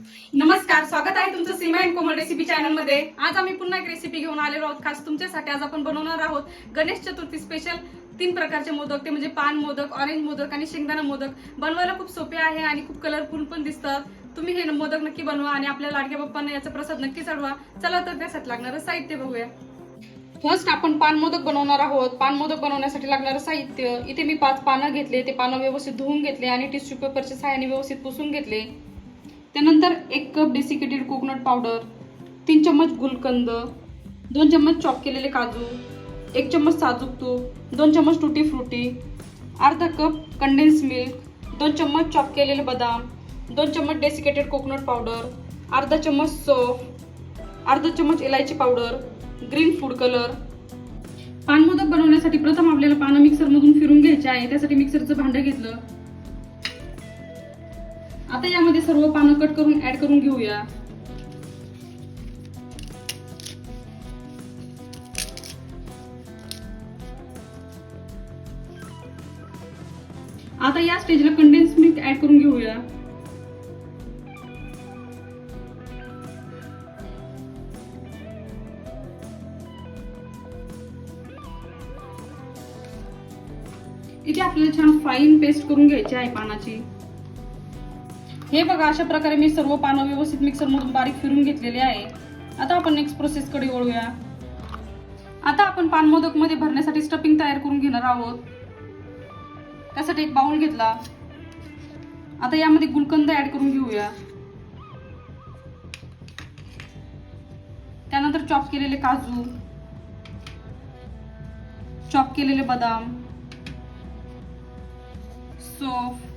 नमस्कार स्वागत आहे तुमचं सीमा अँड कोमल रेसिपी चॅनलमध्ये. आज आम्ही पुन्हा एक रेसिपी घेऊन आलेलो आहोत. खास तुमच्यासाठी आज आपण बनवणार आहोत गणेश चतुर्थी स्पेशल तीन प्रकारचे मोदक. ते म्हणजे पान मोदक ऑरेंज मोदक आणि शेंगदाणा मोदक. बनवायला खूप सोपे आहे आणि खूप कलरफुल पण दिसतात तुम्ही हे मोदक नक्की बनवा आणि आपल्या लाडक्या बाप्पांना याचा प्रसाद नक्की चढवा. चला तर त्यासाठी लागणारं साहित्य बघूया. फर्स्ट आपण पान मोदक बनवणार आहोत. पान मोदक बनवण्यासाठी लागणारं साहित्य. इथे मी पाच पानं घेतले. ते पानं व्यवस्थित धुवून घेतले आणि टिश्यू पेपरच्या सहाय्याने व्यवस्थित पुसून घेतले. त्यानंतर एक कप डेसिकेटेड कोकोनट पावडर तीन चम्मच गुलकंद दोन चम्मच चॉप केलेले काजू एक चम्मच साजूक तूप दोन चम्मच टुटी फ्रुटी अर्धा कप कंडेन्स मिल्क दोन चम्मच चॉप केलेले बदाम दोन चम्मच डेसिकेटेड कोकोनट पावडर अर्धा चम्मच सोफ अर्धा चम्मच इलायची पावडर ग्रीन फूड कलर पान मोदक बनवण्यासाठी प्रथम आपल्याला पानं मिक्सरमधून फिरून घ्यायचे आहे. त्यासाठी मिक्सरचं भांडं घेतलं. आता यामध्ये सर्व पानं कट करून ऍड करून घेऊया. आता या स्टेजला कंडेन्स मिल्क ऍड करून घेऊया. इथे आपल्याला छान फाईन पेस्ट करून घ्यायची आहे पानाची. हे बघा अशा प्रकारे मी सर्व पानं व्यवस्थित मिक्सरमधून बारीक फिरून घेतलेले आहे. आता आपण नेक्स्ट प्रोसेसकडे वळूया. आता आपण पान भरण्यासाठी स्टफिंग तयार करून घेणार आहोत. त्यासाठी एक बाउल घेतला. आता यामध्ये गुलकंद ॲड करून घेऊया. त्यानंतर चॉप केलेले काजू. चॉप केलेले बदाम. सोफ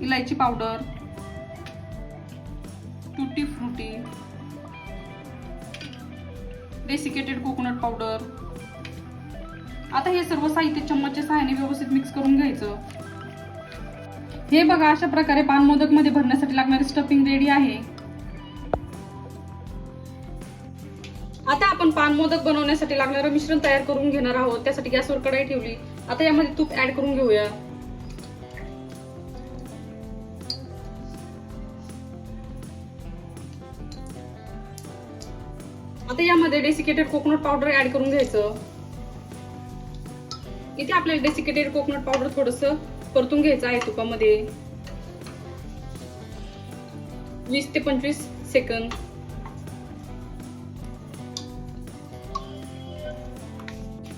इलायची पावडर टुटी फ्रुटी डेसिकेटेड कोकोनट पावडर आता हे सर्व साहित्य चम्मचच्या सहाय्याने व्यवस्थित मिक्स करून घ्यायचं. हे बघा अशा प्रकारे पान मोदकमध्ये भरण्यासाठी लागणारी स्टफिंग रेडी आहे. आता आपण पान मोदक बनवण्यासाठी लागणारं मिश्रण तयार करून घेणार आहोत. त्यासाठी गॅसवर कढाई ठेवली. आता यामध्ये तूप ऍड करून घेऊया. आता डेसिकेटेड कोकोनट पावडर ऍड करून घ्यायचं. इथे आपल्याला डेसिकेटेड कोकोनट पावडर थोडस परतून घ्यायचं आहे तुपामध्ये. वीस ते पंचवीस सेकंद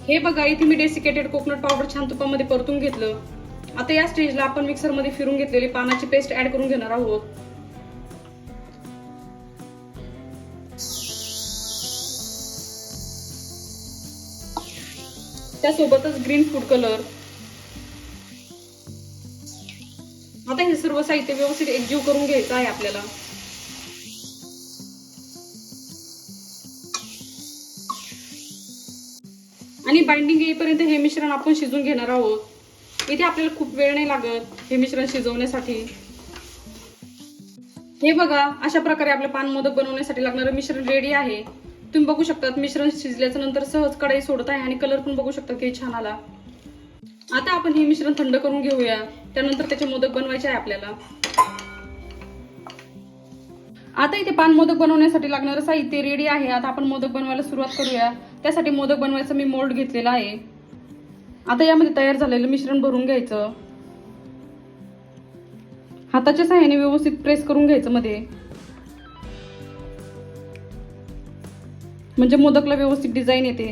हे बघा इथे मी डेसिकेटेड कोकोनट पावडर छान तुपामध्ये परतून घेतलं. आता या स्टेजला आपण मिक्सरमध्ये फिरून घेतलेली पानाची पेस्ट ऍड करून घेणार आहोत. त्यासोबतच ग्रीन फूड कलर आता हे सर्व साहित्य व्यवस्थित एकजीव करून घ्यायचं आहे आपल्याला. आणि बाइंडिंग येईपर्यंत हे मिश्रण आपण शिजून घेणार आहोत. इथे आपल्याला खूप वेळ नाही लागत हे मिश्रण शिजवण्यासाठी. हे बघा अशा प्रकारे आपलं पान मोदक बनवण्यासाठी लागणारं मिश्रण रेडी आहे. तुम्ही बघू शकतात मिश्रण शिजल्याच्या नंतर सहज कढाई सोडत आहे आणि कलर पण बघू शकता की छान आला. आता आपण हे मिश्रण थंड करून घेऊया. त्यानंतर त्याचे मोदक बनवायचे आहे आपल्याला. आता इथे पान मोदक बनवण्यासाठी लागणारं साहित्य रेडी आहे. आता आपण मोदक बनवायला सुरुवात करूया. त्यासाठी मोदक बनवायचं मी मोल्ड घेतलेला आहे. आता यामध्ये तयार झालेलं मिश्रण भरून घ्यायचं. हाताच्या सहाय्याने व्यवस्थित प्रेस करून घ्यायचं मध्ये. म्हणजे मोदकला व्यवस्थित डिझाईन येते.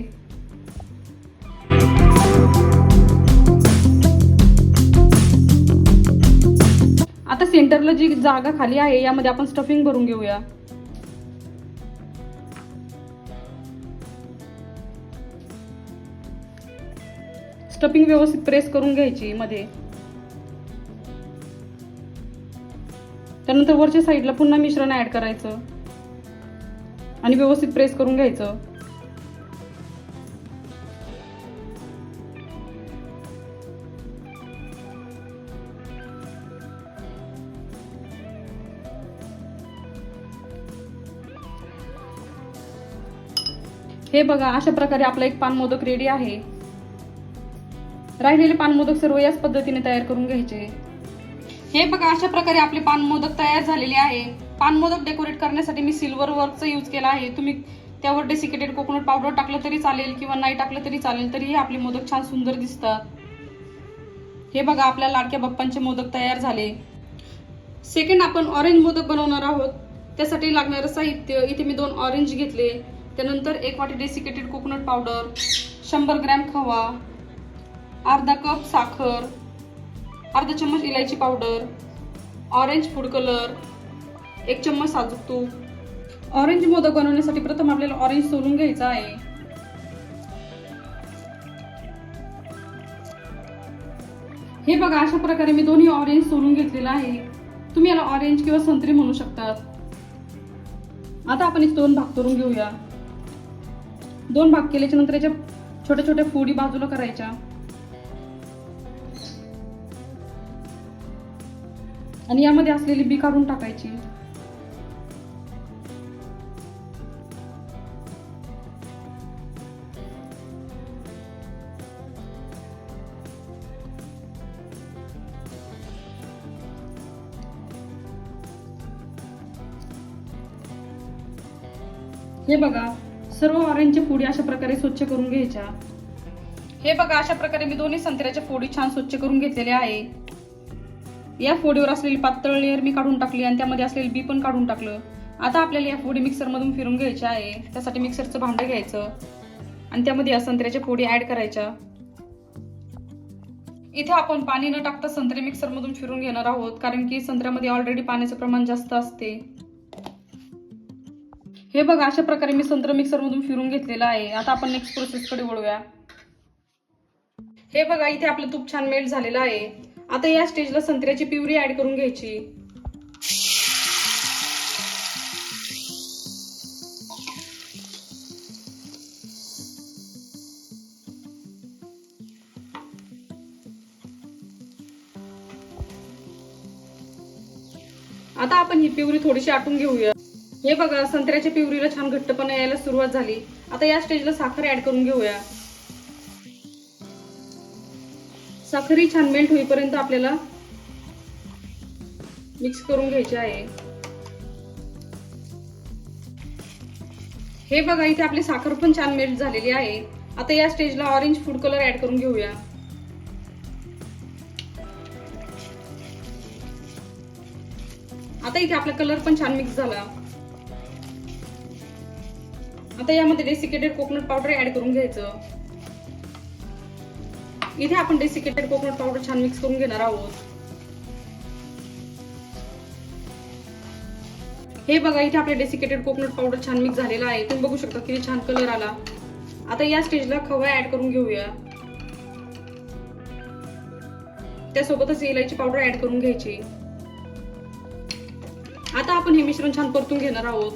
आता सेंटरला जी जागा खाली आहे यामध्ये आपण स्टफिंग भरून घेऊया. स्टफिंग व्यवस्थित प्रेस करून घ्यायची मध्ये. त्यानंतर वरच्या साईडला पुन्हा मिश्रण ऍड करायचं. आणि व्यवस्थित प्रेस करून घ्यायचं. हे बघा अशा प्रकारे आपला एक पानमोदक रेडी आहे. राहिलेले पानमोदक सर्व याच पद्धतीने तयार करून घ्यायचे. हे बघा अशा प्रकारे आपले पानमोदक तयार झालेले आहे. पानमोदक डेकोरेट करण्यासाठी मी सिल्वर वर्कचा यूज केला आहे. तुम्ही त्यावर डेसिकेटेड कोकोनट पावडर टाकलं तरी चालेल किंवा नाही टाकलं तरी चालेल तरीही आपले मोदक छान सुंदर दिसतात. हे बघा आपल्या लाडक्या बाप्पांचे मोदक तयार झाले. सेकंड आपण ऑरेंज मोदक बनवणार आहोत. त्यासाठी लागणारं साहित्य इथे मी दोन ऑरेंज घेतले. त्यानंतर एक वाटी डेसिकेटेड कोकोनट पावडर शंभर ग्रॅम खवा अर्धा कप साखर अर्धा चम्मच इलायची पावडर ऑरेंज फूड कलर एक चम्मच साजूक तूप. ऑरेंज मोदक बनवण्यासाठी प्रथम आपल्याला ऑरेंज सोलून घ्यायचा आहे. हे बघा अशा प्रकारे मी दोन्ही ऑरेंज सोलून घेतलेला आहे. तुम्ही याला ऑरेंज किंवा संत्री म्हणू शकतात. आता आपण एक दोन भाग करून घेऊया. दोन भाग केल्याच्यानंतर याच्या छोट्या छोट्या फोडी बाजूला करायच्या. आणि यामध्ये असलेली बी काढून टाकायची. हे बघा सर्व ऑरेंजच्या फोडी अशा प्रकारे स्वच्छ करून घ्यायच्या. हे बघा अशा प्रकारे मी दोन्ही संत्र्याच्या फोडी छान स्वच्छ करून घेतलेल्या आहे. या फोडीवर असलेली पातळ लेअर मी काढून टाकली आणि त्यामध्ये असलेली बी पण काढून टाकलं. आता आपल्याला या फोडी मिक्सरमधून फिरून घ्यायच्या आहे. त्यासाठी मिक्सरचं भांडं घ्यायचं. आणि त्यामध्ये या संत्र्याच्या फोडी ऍड करायच्या. इथे आपण पाणी न टाकता संत्रे मिक्सरमधून फिरून घेणार आहोत कारण की संत्र्यामध्ये ऑलरेडी पाण्याचं प्रमाण जास्त असते. हे बघा अशा प्रकारे मी संत्र मिक्सर मधून फिरून घेतलेलं आहे. आता आपण नेक्स्ट प्रोसेस कडे वळूया. हे बघा इथे आपलं तूप छान मेल्ट झालेलं आहे. आता या स्टेजला संत्र्याची पिवरी ऍड करून घ्यायची. आता आपण ही पिवरी थोडीशी आटून घेऊया. हे बघा संत्र्याच्या पिवरीला छान घट्टपणा यायला सुरुवात झाली. आता या स्टेजला साखर ऍड करून घेऊया. साखर ही छान मेल्ट होईपर्यंत आपल्याला मिक्स करून घ्यायचे आहे. हे बघा इथे आपली साखर पण छान मेल्ट झालेली आहे. आता या स्टेजला ऑरेंज फूड कलर ऍड करून घेऊया. आता इथे आपला कलर पण छान मिक्स झाला. आता यामध्ये डेसिकेटेड कोकोनट पावडर ऍड करून घ्यायचं. इथे आपण डेसिकेटेड कोकोनट पावडर छान मिक्स करून घेणार आहोत. हे बघा इथे आपले डेसिकेटेड कोकोनट पावडर छान मिक्स झालेला आहे. तुम्ही बघू शकता किती छान कलर आला. आता या स्टेजला खवा ऍड करून घेऊया. त्यासोबतच इलायची पावडर ऍड करून घ्यायची. आता आपण हे मिश्रण छान परतून घेणार आहोत.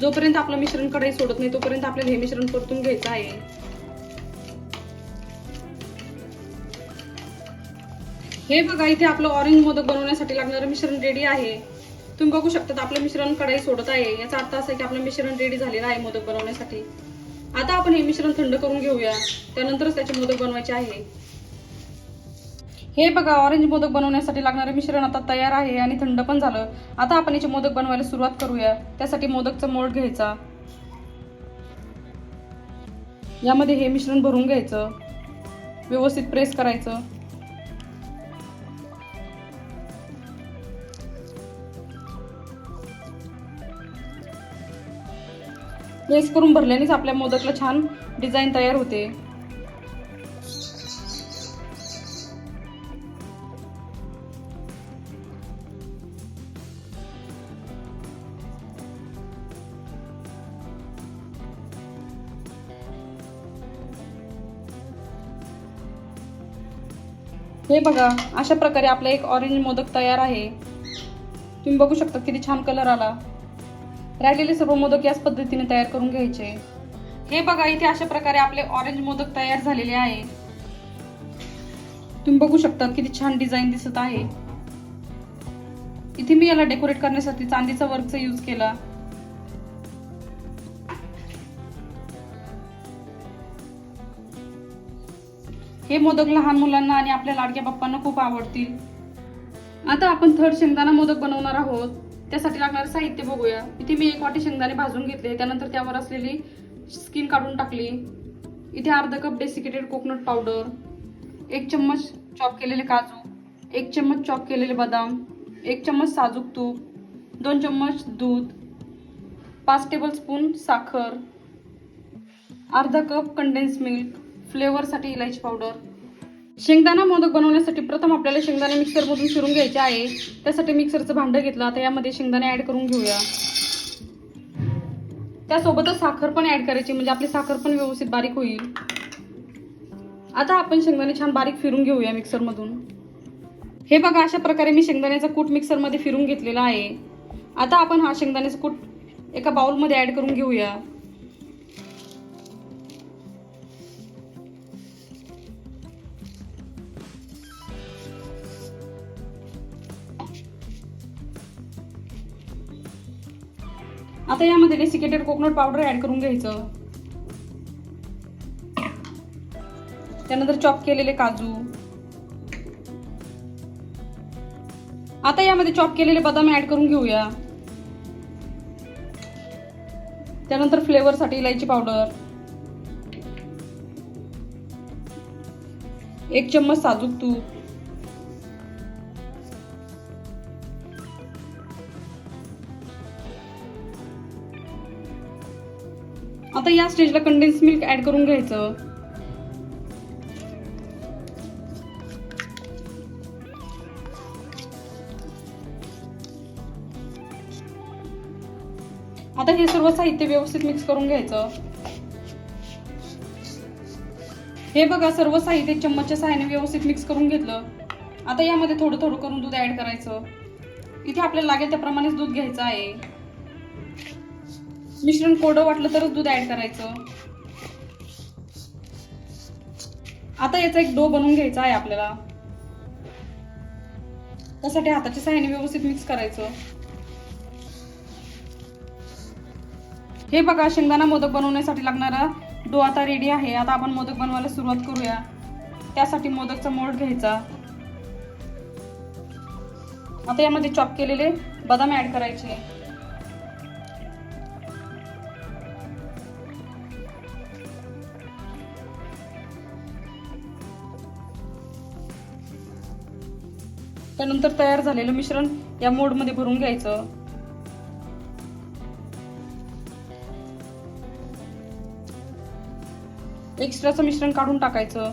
जोपर्यंत आपलं मिश्रण कढई सोडत नाही तोपर्यंत आपल्याला हे मिश्रण परतून घ्यायचं आहे. हे बघा इथे आपलं ऑरेंज मोदक बनवण्यासाठी लागणारं मिश्रण रेडी आहे. तुम्ही बघू शकता आपलं मिश्रण कढई सोडत आहे. याचा अर्थ असा आहे की आपलं मिश्रण रेडी झालेलं आहे मोदक बनवण्यासाठी. आता आपण हे मिश्रण थंड करून घेऊया. त्यानंतरच त्याचे मोदक बनवायचे आहे. हे बघा ऑरेंज मोदक बनवण्यासाठी लागणारे मिश्रण आता तयार आहे आणि थंड पण झालं. आता आपण याचे मोदक बनवायला सुरुवात करूया. त्यासाठी मोदकचा मोल्ड घ्यायचा. यामध्ये हे मिश्रण भरून घ्यायचं. व्यवस्थित प्रेस करायचं. प्रेस करून भरल्यानेच आपल्या मोदकला छान डिझाईन तयार होते. हे बघा अशा प्रकारे आपला एक ऑरेंज मोदक तयार आहे. तुम्ही बघू शकता किती छान कलर आला. राहिलेले सर्व मोदक याच पद्धतीने तयार करून घ्यायचे. हे बघा इथे अशा प्रकारे आपले ऑरेंज मोदक तयार झालेले आहे. तुम्ही बघू शकता किती छान डिझाईन दिसत आहे. इथे मी याला डेकोरेट करण्यासाठी चांदीचा वर्कचा यूज केला. हे मोदक लहान मुलांना आणि आपल्या लाडक्या बाप्पांना खूप आवडतील. आता आपण थर्ड शेंगदाणा मोदक बनवणार आहोत. त्यासाठी लागणारं साहित्य बघूया. इथे मी एक वाटी शेंगदाणे भाजून घेतले. त्यानंतर त्यावर असलेली स्किन काढून टाकली. इथे अर्धा कप डेसिकेटेड कोकोनट पावडर एक चम्मच चॉप केलेले काजू एक चम्मच चॉप केलेले बदाम एक चम्मच साजूक तूप दोन चम्मच दूध पाच टेबलस्पून साखर अर्धा कप कंडेन्स मिल्क फ्लेवरसाठी इलायची पावडर. शेंगदाणा मोदक बनवण्यासाठी प्रथम आपल्याला शेंगदाणे मिक्सरमधून फिरून घ्यायचे आहे. त्यासाठी मिक्सरचं भांडं घेतलं. आता यामध्ये शेंगदाणे ऍड करून घेऊया. त्यासोबतच साखर पण ऍड करायची म्हणजे आपली साखर पण व्यवस्थित बारीक होईल. आता आपण शेंगदाणे छान बारीक फिरून घेऊया मिक्सरमधून हे बघा अशा प्रकारे मी शेंगदाण्याचा कूट मिक्सरमध्ये फिरून घेतलेला आहे. आता आपण हा शेंगदाण्याचा कूट एका बाउलमध्ये ऍड करून घेऊया. आता यामध्ये डेसिकेटेड कोकोनट पावडर ऍड करून घ्यायचं. त्यानंतर चॉप केलेले काजू. आता यामध्ये चॉप केलेले बदाम ऍड करून घेऊया. त्यानंतर फ्लेवरसाठी इलायची पावडर एक चम्मच साजूक तूप. आता या स्टेजला कंडेन्स मिल्क ऍड करून घ्यायचं. आता हे सर्व साहित्य व्यवस्थित मिक्स करून घ्यायचं. हे बघा सर्व साहित्य चम्मचच्या सहाय्याने व्यवस्थित मिक्स करून घेतलं. आता यामध्ये थोडं थोडं करून दूध ऍड करायचं. इथे आपल्याला लागेल त्याप्रमाणेच दूध घ्यायचं आहे. मिश्रण कोरडं वाटलं तरच दूध ऍड करायचं. आता याचा एक डो बनवून घ्यायचा आहे आपल्याला. त्यासाठी हाताच्या सहाय्याने व्यवस्थित मिक्स करायचं. हे बघा शेंगदाणा मोदक बनवण्यासाठी लागणारा डो आता रेडी आहे. आता आपण मोदक बनवायला सुरुवात करूया. त्यासाठी मोदकचा मोल्ड घ्यायचा. आता यामध्ये चॉप केलेले बदाम ऍड करायचे. त्यानंतर तयार झालेलं मिश्रण या मोडमध्ये भरून घ्यायचं. एक्स्ट्राचं मिश्रण काढून टाकायचं.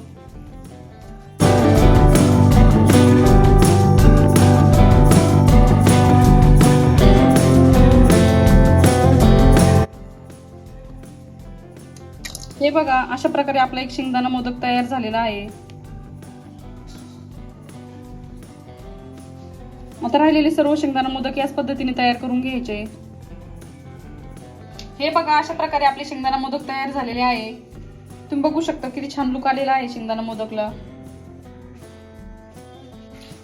हे बघा अशा प्रकारे आपला एक शेंगदाणा मोदक तयार झालेला आहे. आता राहिलेले सर्व शेंगदाणा मोदक याच पद्धतीने तयार करून घ्यायचे. हे बघा अशा प्रकारे आपले शेंगदाणा मोदक तयार झालेले आहे. तुम्ही बघू शकता किती छान लुक आलेला आहे शेंगदाणा मोदकला.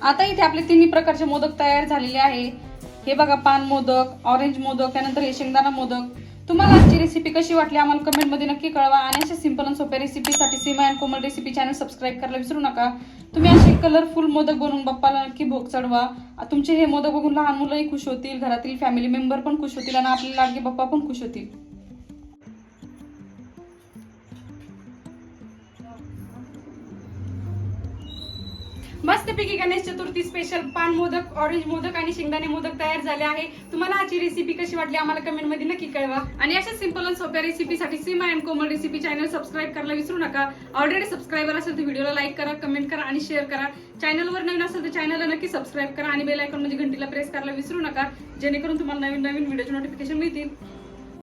आता इथे आपले तिन्ही प्रकारचे मोदक तयार झालेले आहे. हे बघा पान मोदक ऑरेंज मोदक त्यानंतर हे शेंगदाणा मोदक. तुम्हाला आजची रेसिपी कशी वाटली आम्हाला कमेंटमध्ये नक्की कळवा. आणि अशा सिंपल आणि सोप्या रेसिपीसाठी Seema and Komal recipe channel subscribe करायला विसरू नका. तुम्ही असे कलरफुल मोदक बनवून बाप्पाला नक्की भोग चढवा. तुमचे हे मोदक बघून लहान मुलंही खुश होतील घरातील फॅमिली मेंबर पण खुश होतील आणि आपले लाडके बाप्पा पण खुश होतील. मस्तपैकी गणेश चतुर्थी स्पेशल पान मोदक ऑरेंज मोदक आणि शेंगदाणे मोदक तयार झाले आहे. तुम्हाला आजची रेसिपी कशी वाटली आम्हाला कमेंटमध्ये नक्की कळवा. आणि अशा सिंपल आणि सोप्या रेसिपीसाठी Seema and Komal recipe channel subscribe करायला विसरू नका. ऑलरेडी सबस्क्रायबर असेल तर व्हिडिओला लाईक करा कमेंट करा आणि शेअर करा. चॅनलवर नवीन असेल तर चॅनलला नक्की सबस्क्राईब करा आणि बेल आयकॉन म्हणजे घंटीला प्रेस करायला विसरू नका. जेणेकरून तुम्हाला नवीन नवीन व्हिडिओचे नोटिफिकेशन मिळतील.